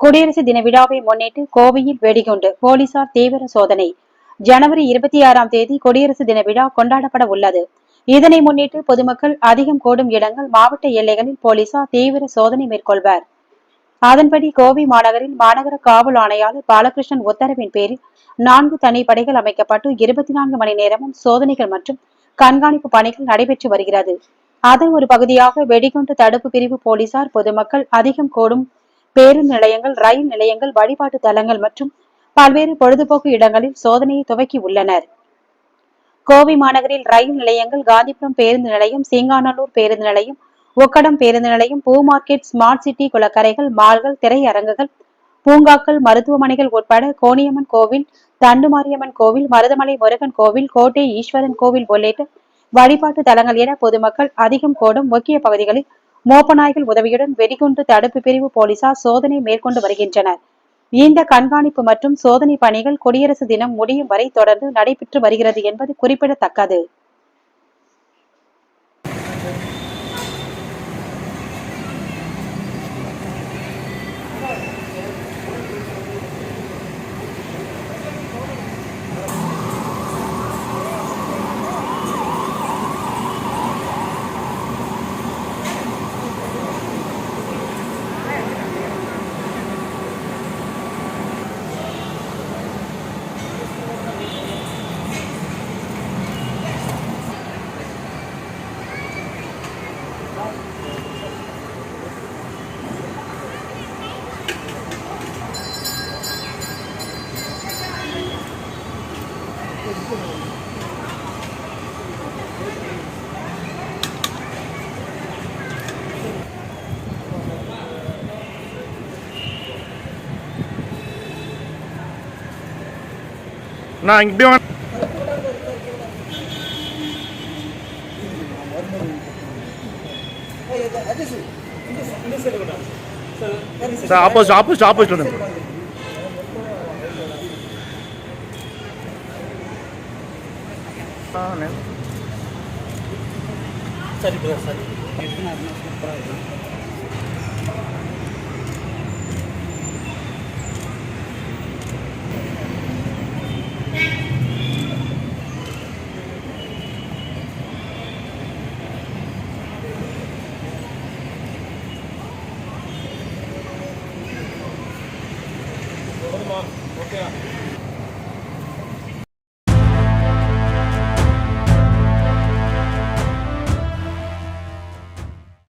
குடியரசு தின விழாவை முன்னிட்டு கோவையில் வெடிகுண்டு போலீசார் தீவிர சோதனை. ஜனவரி இருபத்தி ஆறாம் தேதி குடியரசு தின விழா கொண்டாடப்பட உள்ளது. இதனை முன்னிட்டு பொதுமக்கள் அதிகம் கூடும் இடங்கள் மாவட்ட எல்லைகளில் போலீசார் தீவிர சோதனை மேற்கொள்வர். அதன்படி கோவை மாநகரில் மாநகர காவல் ஆணையாளர் பாலகிருஷ்ணன் உத்தரவின் பேரில் நான்கு தனிப்படைகள் அமைக்கப்பட்டு இருபத்தி நான்கு மணி நேரமும் சோதனைகள் மற்றும் கண்காணிப்பு பணிகள் நடைபெற்று வருகிறது. அதன் ஒரு பகுதியாக வெடிகுண்டு தடுப்பு பிரிவு போலீசார் பொதுமக்கள் அதிகம் கூடும் பேருந்து நிலையங்கள் ரயில் நிலையங்கள் வழிபாட்டு தலங்கள் மற்றும் பல்வேறு பொழுதுபோக்கு இடங்களில் சோதனையை துவக்கி உள்ளனர். கோவை மாநகரில் ரயில் நிலையங்கள் காந்திபுரம் பேருந்து நிலையம் சிங்காநல்லூர் பேருந்து நிலையம் ஒக்கடம் பேருந்து நிலையம் பூ மார்க்கெட் ஸ்மார்ட் சிட்டி குளக்கரைகள் மால்கள் திரையரங்குகள் பூங்காக்கள் மருத்துவமனைகள் உட்பட கோணியம்மன் கோவில் தண்டுமாரியம்மன் கோவில் மருதமலை முருகன் கோவில் கோட்டை ஈஸ்வரன் கோவில் உள்ளிட்ட வழிபாட்டு தலங்கள் என பொதுமக்கள் அதிகம் கூடும் முக்கிய பகுதிகளில் மோப்பநாய்கள் உதவியுடன் வெடிகுண்டு தடுப்பு பிரிவு போலீசார் சோதனை மேற்கொண்டு வருகின்றனர். இந்த கண்காணிப்பு மற்றும் சோதனை பணிகள் குடியரசு தினம் முடியும் வரை தொடர்ந்து நடைபெற்று வருகிறது என்பது குறிப்பிடத்தக்கது. நான் இப்படி சார் ஆப்போசிட் ஆப்போசிட் ஆப்போசிட் வந்து சரி ப்ரோ சரி. ఓకే.